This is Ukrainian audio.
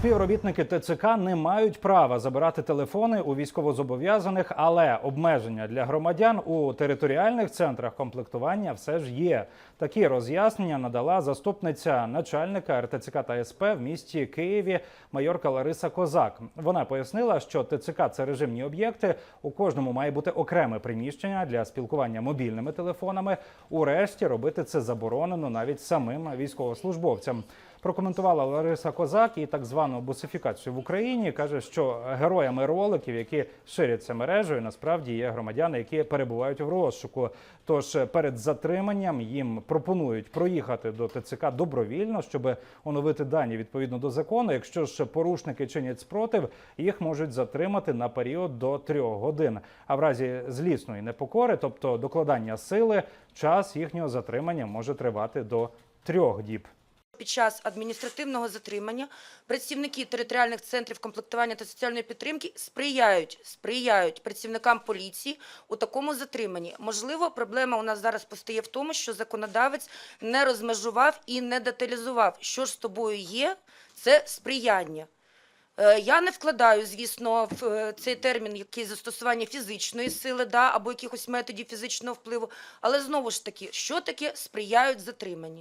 Співробітники ТЦК не мають права забирати телефони у військовозобов'язаних, але обмеження для громадян у територіальних центрах комплектування все ж є. Такі роз'яснення надала заступниця начальника РТЦК та СП в місті Києві майорка Лариса Козак. Вона пояснила, що ТЦК це режимні об'єкти. У кожному має бути окреме приміщення для спілкування мобільними телефонами. Урешті робити це заборонено навіть самим військовослужбовцям. Прокоментувала Лариса Козак і так звану бусифікацію в Україні. каже, що героями роликів, які ширяться мережею, насправді є громадяни, які перебувають в розшуку. Тож перед затриманням їм пропонують проїхати до ТЦК добровільно, щоб оновити дані відповідно до закону. Якщо ж порушники чинять спротив, їх можуть затримати на період до трьох годин. А в разі злісної непокори, тобто докладання сили, час їхнього затримання може тривати до трьох діб. Під час адміністративного затримання працівники територіальних центрів комплектування та соціальної підтримки сприяють, сприяють працівникам поліції у такому затриманні. Можливо, проблема у нас зараз постає в тому, що законодавець не розмежував і не деталізував, що ж з тобою є, це сприяння. Е, Я не вкладаю, звісно, в е, цей термін який застосування фізичної сили да, або якихось методів фізичного впливу, але знову ж таки, що таке сприяють затриманні?